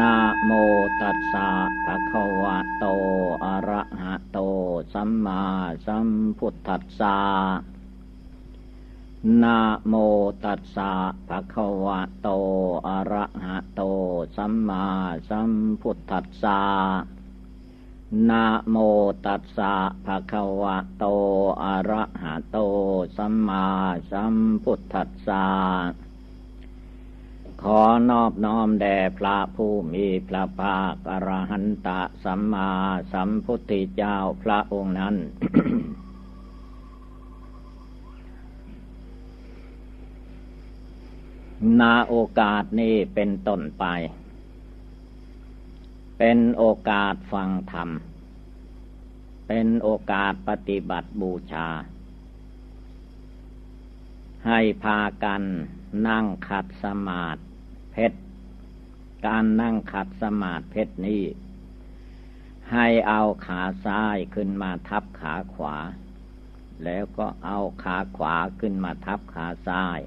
นะโมตัสสะภะคะวะโต อะระหะโต สัมมาสัมพุทธัสสะนะโมตัสสะภะคะวะโต อะระหะโต สัมมาสัมพุทธัสสะนะโมตัสสะภะคะวะโต อะระหะโต สัมมาสัมพุทธัสสะ ขอนอบน้อมแด่พระผู้มีพระภาคอรหันตะสัมมาสัมพุทธเจ้าพระองค์นั้น นาโอกาสนี้เป็นต้นไป เป็นโอกาสฟังธรรม เป็นโอกาสปฏิบัติบูชา ให้พากันนั่งขัดสมาธิ เพชร การนั่งขัดสมาธิเพชรนี้ ให้เอาขาซ้ายขึ้นมาทับขาขวา แล้วก็เอาขาขวาขึ้นมาทับขาซ้าย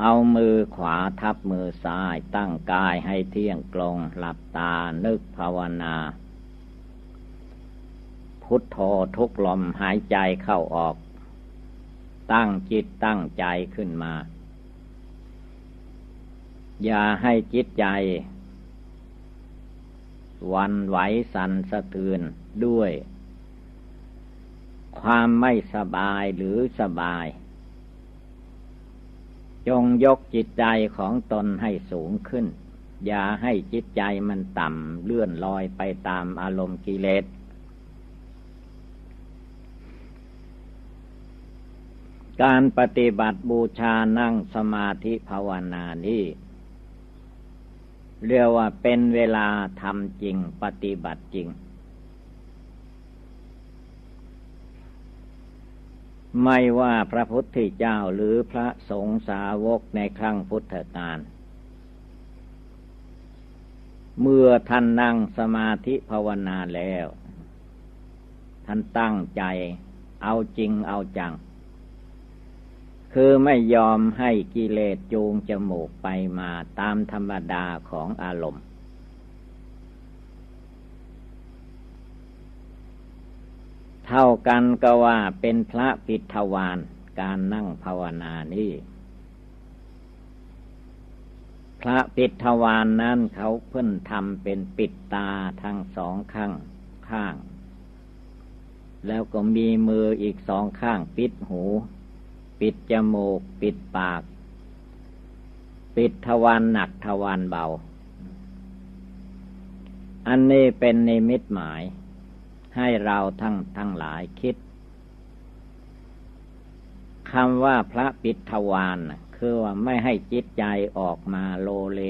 เอามือขวาทับมือซ้ายตั้งกายให้เที่ยงตรงหลับตานึกภาวนาพุทโธทุกลมหายใจเข้าออก ตั้งจิตตั้งใจขึ้นมา อย่าให้จิตใจ วันไหวสันสะเทือนด้วย ความไม่สบายหรือสบาย จงยกจิตใจของตนให้สูงขึ้น อย่าให้จิตใจมันต่ำเลื่อนลอยไปตามอารมณ์กิเลสการปฏิบัติบูชานั่งสมาธิภาวนานี้ เรียกว่าเป็นเวลาทำจริงปฏิบัติจริง ไม่ว่าพระพุทธเจ้าหรือพระสงฆ์สาวกในครั้งพุทธกาลเมื่อท่านนั่งสมาธิภาวนาแล้ว ท่านตั้งใจเอาจริงเอาจัง คือไม่ยอมให้กิเลสจูงจมูกไปมาตามธรรมดาของอารมณ์ เท่ากันก็ว่าเป็นพระปิทวานการนั่งภาวนานี้พระปิทวานนั้นเขาเพิ่นทำเป็นปิดตาทั้งสองข้างข้าง แล้วก็มีมืออีกสองข้างปิดหู ปิดจมูก ปิดปาก ปิดทวารหนักทวารเบา อันนี้เป็นนิมิตหมาย ให้เราทั้งทั้งหลายคิดคำว่าพระปิดทวารคือว่าไม่ให้จิตใจออกมาโลเล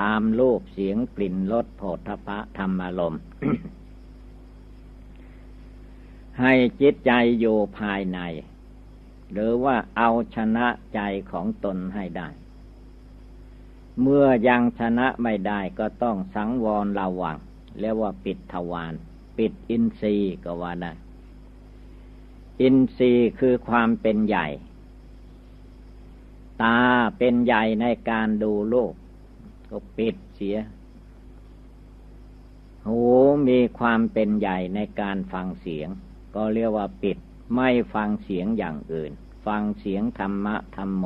ตามรูปเสียงกลิ่นรสโผฏฐะธรรมอารมณ์ให้จิตใจอยู่ภายใน หรือว่าเอาชนะใจของตนให้ได้ เมื่อยังชนะไม่ได้ก็ต้องสังวรระวังเรียกว่าปิดทวารปิดอินทรีย์ก็ว่าได้อินทรีย์คือความเป็นใหญ่ ตาเป็นใหญ่ในการดูโลก ก็ปิดเสีย หูมีความเป็นใหญ่ในการฟังเสียง ก็เรียกว่าปิดไม่ฟังเสียงอย่างอื่น ฟังเสียงธรรมะธรรมโม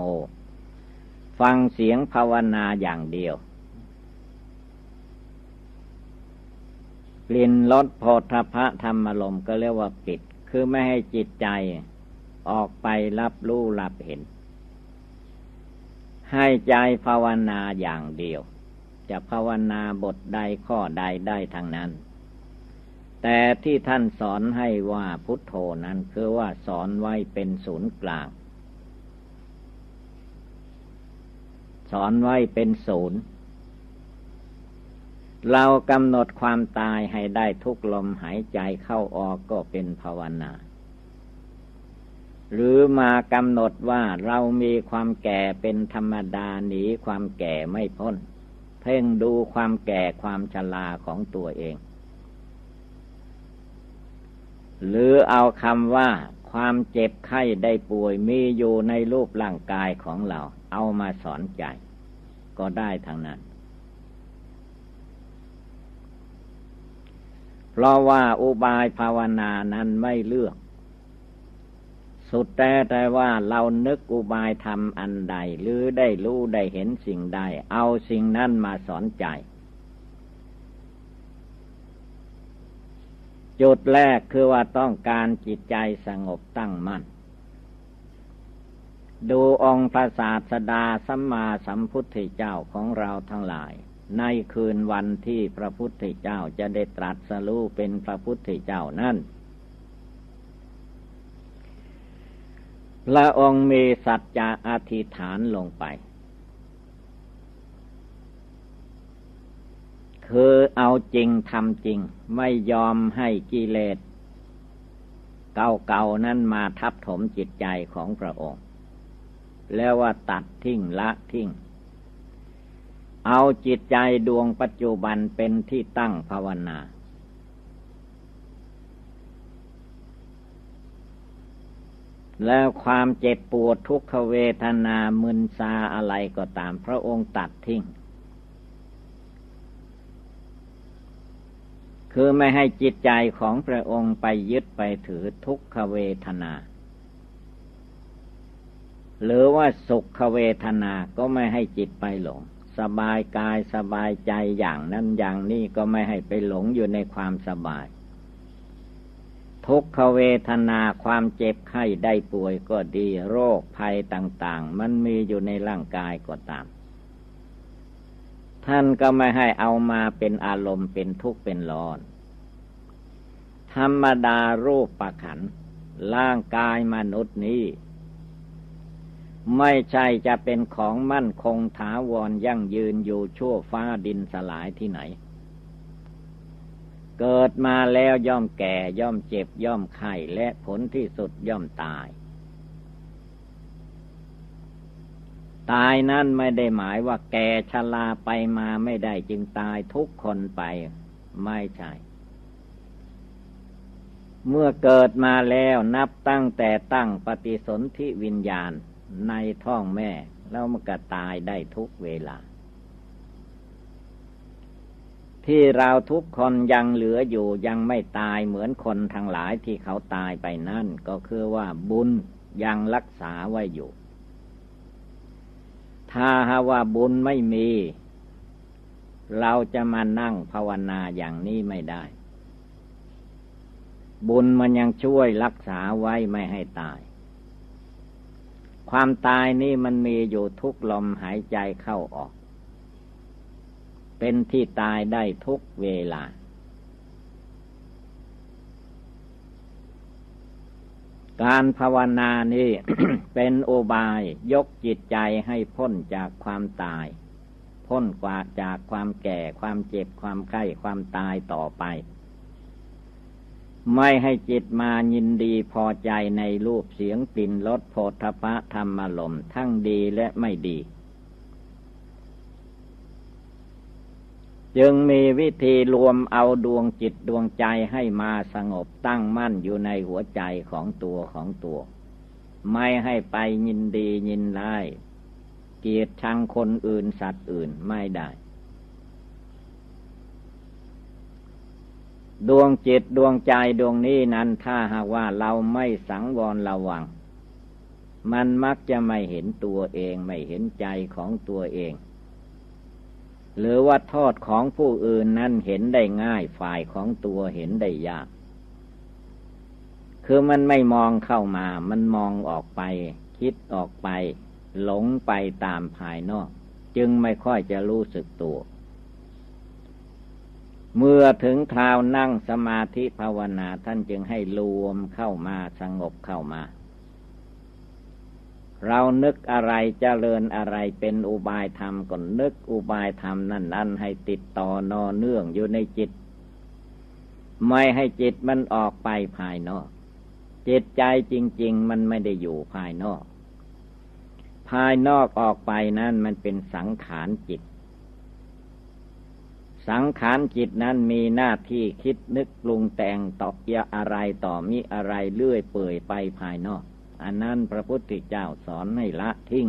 ฟังเสียงภาวนาอย่างเดียว กลิ่นรสโพธพะธรรมลมก็เรียกว่าปิด คือไม่ให้จิตใจออกไปรับรู้รับเห็น ให้ใจภาวนาอย่างเดียว จะภาวนาบทใดข้อใดได้ทางนั้น แต่ที่ท่านสอนให้ว่าพุทโธนั้นคือว่าสอนไว้เป็นศูนย์กลาง สอนไว้เป็นศูนย์ เรากำหนดความตายให้ได้ทุกลมหายใจเข้าออกก็เป็นภาวนา หรือมากำหนดว่าเรามีความแก่เป็นธรรมดาหนีความแก่ไม่พ้น เพ่งดูความแก่ความชราของตัวเอง หรือเอาคำว่าความเจ็บไข้ได้ป่วยมีอยู่ในรูปร่างกายของเรา เอามาสอนใจ ก็ได้ทางนั้น เพราะว่าอุบายภาวนานั้นไม่เลือก สุดแต่แต่ว่าเรานึกอุบายทำอันใด หรือได้รู้ได้เห็นสิ่งใด เอาสิ่งนั้นมาสอนใจ จุดแรกคือว่าต้องการจิตใจสงบตั้งมั่น ดูองค์พระศาสดาสัมมาสัมพุทธเจ้าของเราทั้งหลาย ในคืนวันที่พระพุทธเจ้าจะได้ตรัสรู้เป็นพระพุทธเจ้านั่นพระองค์มีสัจจะอธิษฐานลงไป คือเอาจริงทำจริง ไม่ยอมให้กิเลสเก่าๆนั้นมาทับถมจิตใจของพระองค์ แล้วว่าตัดทิ้งละทิ้ง เอาจิตใจดวงปัจจุบันเป็นที่ตั้งภาวนา แล้วความเจ็บปวดทุกขเวทนามึนซาอะไรก็ตามพระองค์ตัดทิ้ง คือไม่ให้จิตใจของพระองค์ไปยึดไปถือทุกขเวทนา หรือว่าสุขเวทนาก็ไม่ให้จิตไปหลง สบายกายสบายใจอย่างนั้นอย่างนี้ก็ไม่ให้ไปหลงอยู่ในความสบาย ทุกขเวทนาความเจ็บไข้ได้ป่วยก็ดีโรคภัยต่าง ๆ มันมีอยู่ในร่างกายก็ตาม ท่านก็ไม่ให้เอามาเป็นอารมณ์เป็นทุกข์เป็นร้อน ธรรมดารูปประขัน ร่างกายมนุษย์นี้ ไม่ใช่จะเป็นของมั่นคงถาวรยั่งยืนอยู่ชั่วฟ้าดินสลายที่ไหน เกิดมาแล้วย่อมแก่ย่อมเจ็บย่อมไข้และผลที่สุดย่อมตาย ตายนั้นไม่ได้หมายว่าแก่ชราไปมาไม่ได้จึงตายทุกคนไป ไม่ใช่ เมื่อเกิดมาแล้วนับตั้งแต่ตั้งปฏิสนธิวิญญาณในท้องแม่ แล้วมันก็ตายได้ทุกเวลา ที่เราทุกคนยังเหลืออยู่ยังไม่ตายเหมือนคนทั้งหลายที่เขาตายไปนั่น ก็คือว่าบุญยังรักษาไว้อยู่ ถ้าหาว่าบุญไม่มี เราจะมานั่งภาวนาอย่างนี้ไม่ได้ บุญมันยังช่วยรักษาไว้ไม่ให้ตาย ความตายนี่มันมีอยู่ทุกลมหายใจเข้าออก เป็นที่ตายได้ทุกเวลา การภาวนานี่เป็นโอบายยกจิตใจให้พ้นจากความตาย พ้นกว่าจากความแก่ความเจ็บความไข้ความตายต่อไป ไม่ให้จิตมายินดีพอใจในรูปเสียงกลิ่นรสโผฏฐะธรรมลมทั้งดีและไม่ดี จึงมีวิธีรวมเอาดวงจิตดวงใจให้มาสงบตั้งมั่นอยู่ในหัวใจของตัวของตัว ไม่ให้ไปยินดียินไล่เกียรติชังคนอื่นสัตว์อื่นไม่ได้ ดวงจิตดวงใจดวงนี้นั้นถ้าหากว่าเราไม่สังวรระวัง มันมักจะไม่เห็นตัวเองไม่เห็นใจของตัวเอง หรือว่าโทษของผู้อื่นนั้นเห็นได้ง่ายฝ่ายของตัวเห็นได้ยาก คือมันไม่มองเข้ามา มันมองออกไป คิดออกไป หลงไปตามภายนอก จึงไม่ค่อยจะรู้สึกตัว เมื่อถึงคราวนั่งสมาธิภาวนาท่านจึงให้รวมเข้ามาสงบเข้ามา เรานึกอะไรเจริญอะไรเป็นอุบายธรรมก็นึกอุบายธรรมนั่นนั่นให้ติดต่อนอเนื่องอยู่ในจิต ไม่ให้จิตมันออกไปภายนอก จิตใจจริง ๆ มันไม่ได้อยู่ภายนอก ภายนอกออกไปนั่นมันเป็นสังขารจิต สังขารจิตนั้นมีหน้าที่คิดนึกปรุงแต่งตอบยาอะไรต่อมีอะไรเลื่อยเปื่อยไปภายนอก อันนั้นพระพุทธเจ้าสอนให้ละทิ้ง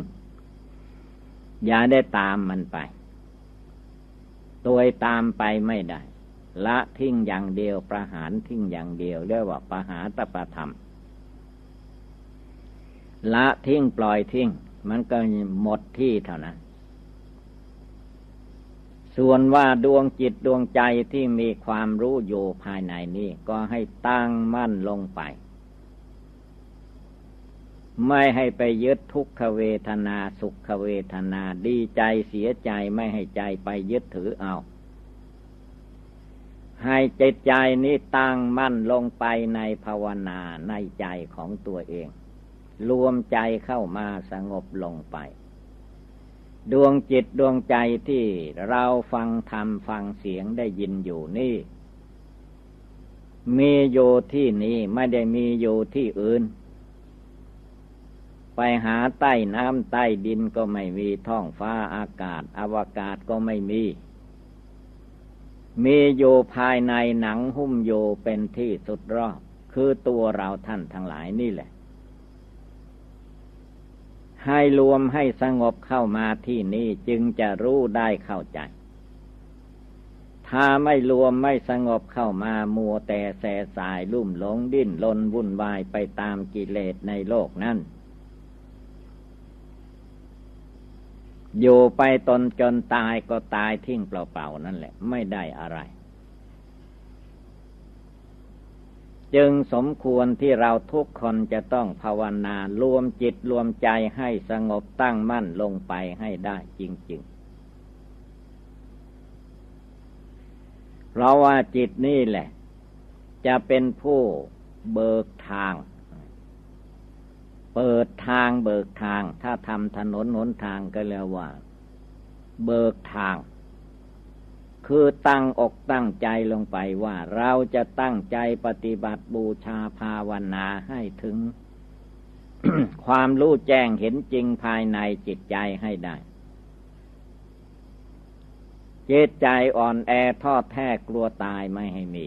อย่าได้ตามมันไป ตัวตามไปไม่ได้ ละทิ้งอย่างเดียวประหารทิ้งอย่างเดียวเรียกว่าประหารตประธรรม ละทิ้งปล่อยทิ้ง มันก็หมดที่เท่านั้น ส่วนว่าดวงจิตดวงใจที่มีความรู้อยู่ภายในนี้ก็ให้ตั้งมั่นลงไป ไม่ให้ไปยึดทุกขเวทนาสุขเวทนาดีใจเสียใจไม่ให้ใจไปยึดถือเอา ให้จิตใจนี้ตั้งมั่นลงไปในภาวนาในใจของตัวเอง รวมใจเข้ามาสงบลงไป ดวงจิตดวงใจที่เราฟังธรรมฟังเสียงได้ยินอยู่นี่ มีอยู่ที่นี้ไม่ได้มีอยู่ที่อื่น ไปหาใต้น้ำใต้ดินก็ไม่มีท้องฟ้าอากาศ อวกาศก็ไม่มี มีอยู่ภายในหนังหุ้มโยเป็นที่สุดรอบ คือตัวเราท่านทั้งหลายนี่แหละ ให้รวมให้สงบเข้ามาที่นี่จึงจะรู้ได้เข้าใจ ถ้าไม่รวมไม่สงบเข้ามามัวแต่แสสายลุ่มหลงดิ้นลนวุ่นวายไปตามกิเลสในโลกนั้น อยู่ไปตนจนตายก็ตายทิ้งเปล่าๆนั่นแหละ ไม่ได้อะไร จึงสมควรที่เราทุกคนจะต้องภาวนารวมจิตรวมใจให้สงบตั้งมั่นลงไปให้ได้จริง ๆ เพราะว่าจิตนี่แหละ จะเป็นผู้เบิกทาง เปิดทางเบิกทาง ถ้าทำถนนหนทางก็เรียกว่า เบิกทาง คือตั้งอกตั้งใจลงไปว่า เราจะตั้งใจปฏิบัติบูชาภาวนาให้ถึง ความรู้แจ้งเห็นจริงภายในจิตใจให้ได้จิตใจอ่อนแอทอดแท้กลัวตายไม่ให้มี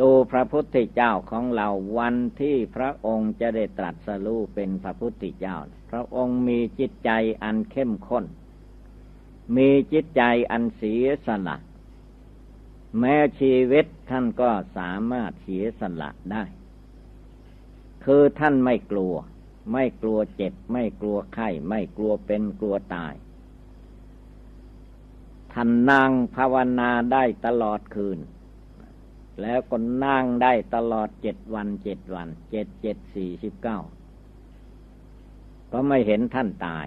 ดูพระพุทธเจ้าของเราวันที่พระองค์จะได้ตรัสรู้เป็นพระพุทธเจ้า พระองค์มีจิตใจอันเข้มข้น มีจิตใจอันเสียสละ แม้ชีวิตท่านก็สามารถเสียสละได้ คือท่านไม่กลัว ไม่กลัวเจ็บ ไม่กลัวไข้ ไม่กลัวเป็นกลัวตาย ท่านนั่งภาวนาได้ตลอดคืน แล้วก็นั่งได้ตลอดเจ็ดวันเจ็ดวัน เจ็ดเจ็ดสี่สิบเก้า ก็ไม่เห็นท่านตาย